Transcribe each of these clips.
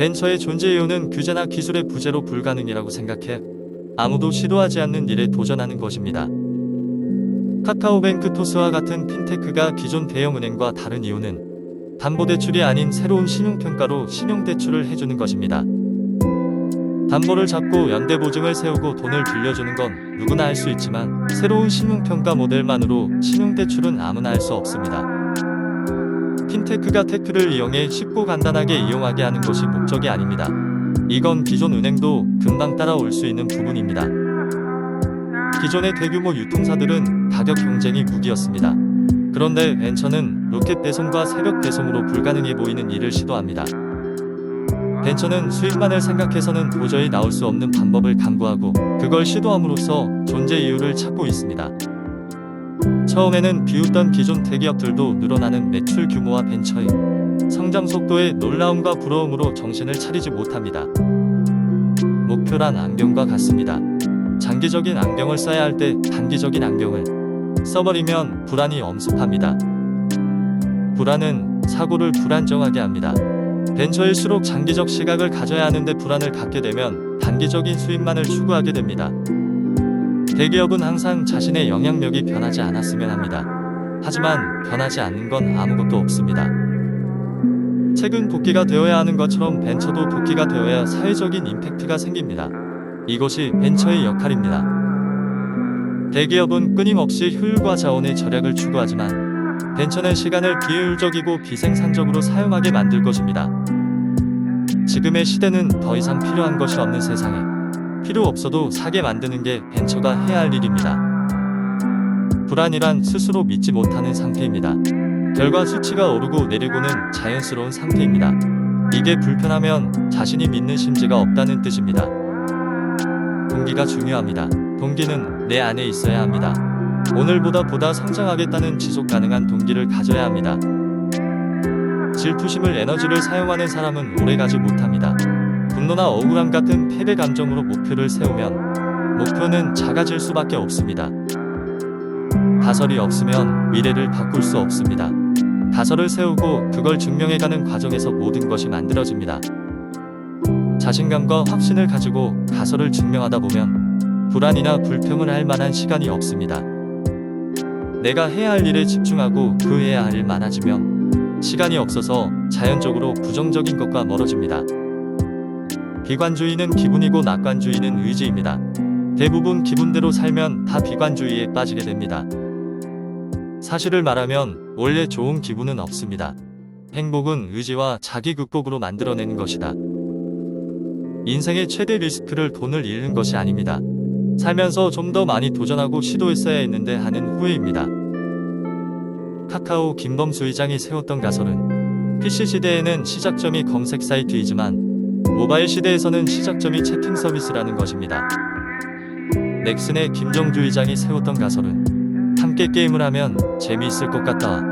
벤처의 존재 이유는 규제나 기술의 부재로 불가능이라고 생각해 아무도 시도하지 않는 일에 도전하는 것입니다. 카카오뱅크 토스와 같은 핀테크가 기존 대형 은행과 다른 이유는 담보대출이 아닌 새로운 신용평가로 신용대출을 해주는 것입니다. 담보를 잡고 연대보증을 세우고 돈을 빌려주는 건 누구나 할 수 있지만 새로운 신용평가 모델만으로 신용대출은 아무나 할 수 없습니다. 핀테크가 테크를 이용해 쉽고 간단하게 이용하게 하는 것이 목적이 아닙니다. 이건 기존 은행도 금방 따라올 수 있는 부분입니다. 기존의 대규모 유통사들은 가격 경쟁이 무기였습니다. 그런데 벤처는 로켓 배송과 새벽 배송으로 불가능해 보이는 일을 시도합니다. 벤처는 수익만을 생각해서는 도저히 나올 수 없는 방법을 강구하고 그걸 시도함으로써 존재 이유를 찾고 있습니다. 처음에는 비웃던 기존 대기업들도 늘어나는 매출 규모와 벤처의 성장 속도에 놀라움과 부러움으로 정신을 차리지 못합니다. 목표란 안경과 같습니다. 장기적인 안경을 써야 할 때 단기적인 안경을 써버리면 불안이 엄습합니다. 불안은 사고를 불안정하게 합니다. 벤처일수록 장기적 시각을 가져야 하는데 불안을 갖게 되면 단기적인 수익만을 추구하게 됩니다. 대기업은 항상 자신의 영향력이 변하지 않았으면 합니다. 하지만 변하지 않는 건 아무것도 없습니다. 책은 도끼가 되어야 하는 것처럼 벤처도 도끼가 되어야 사회적인 임팩트가 생깁니다. 이것이 벤처의 역할입니다. 대기업은 끊임없이 효율과 자원의 절약을 추구하지만 벤처는 시간을 비효율적이고 비생산적으로 사용하게 만들 것입니다. 지금의 시대는 더 이상 필요한 것이 없는 세상에 필요 없어도 사게 만드는 게 벤처가 해야 할 일입니다. 불안이란 스스로 믿지 못하는 상태입니다. 결과 수치가 오르고 내리고는 자연스러운 상태입니다. 이게 불편하면 자신이 믿는 심지가 없다는 뜻입니다. 동기가 중요합니다. 동기는 내 안에 있어야 합니다. 오늘보다 보다 성장하겠다는 지속 가능한 동기를 가져야 합니다. 질투심을 에너지를 사용하는 사람은 오래 가지 못합니다. 분노나 억울함 같은 패배 감정으로 목표를 세우면 목표는 작아질 수밖에 없습니다. 가설이 없으면 미래를 바꿀 수 없습니다. 가설을 세우고 그걸 증명해가는 과정에서 모든 것이 만들어집니다. 자신감과 확신을 가지고 가설을 증명하다 보면 불안이나 불평을 할 만한 시간이 없습니다. 내가 해야 할 일에 집중하고 그 해야 할 일 많아지면 시간이 없어서 자연적으로 부정적인 것과 멀어집니다. 비관주의는 기분이고 낙관주의는 의지입니다. 대부분 기분대로 살면 다 비관주의에 빠지게 됩니다. 사실을 말하면 원래 좋은 기분은 없습니다. 행복은 의지와 자기 극복으로 만들어내는 것이다. 인생의 최대 리스크를 돈을 잃는 것이 아닙니다. 살면서 좀 더 많이 도전하고 시도했어야 했는데 하는 후회입니다. 카카오 김범수 의장이 세웠던 가설은 PC 시대에는 시작점이 검색 사이트이지만 모바일 시대에서는 시작점이 채팅 서비스라는 것입니다. 넥슨의 김정주 의장이 세웠던 가설은 함께 게임을 하면 재미있을 것 같다.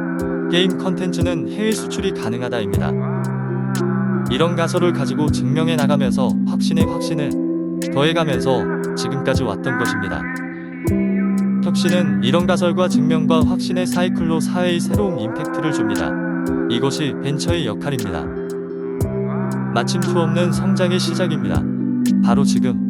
게임 컨텐츠는 해외 수출이 가능하다입니다. 이런 가설을 가지고 증명해 나가면서 확신의 확신을 더해가면서 지금까지 왔던 것입니다. 혁신은 이런 가설과 증명과 확신의 사이클로 사회의 새로운 임팩트를 줍니다. 이것이 벤처의 역할입니다. 마침표 없는 성장의 시작입니다. 바로 지금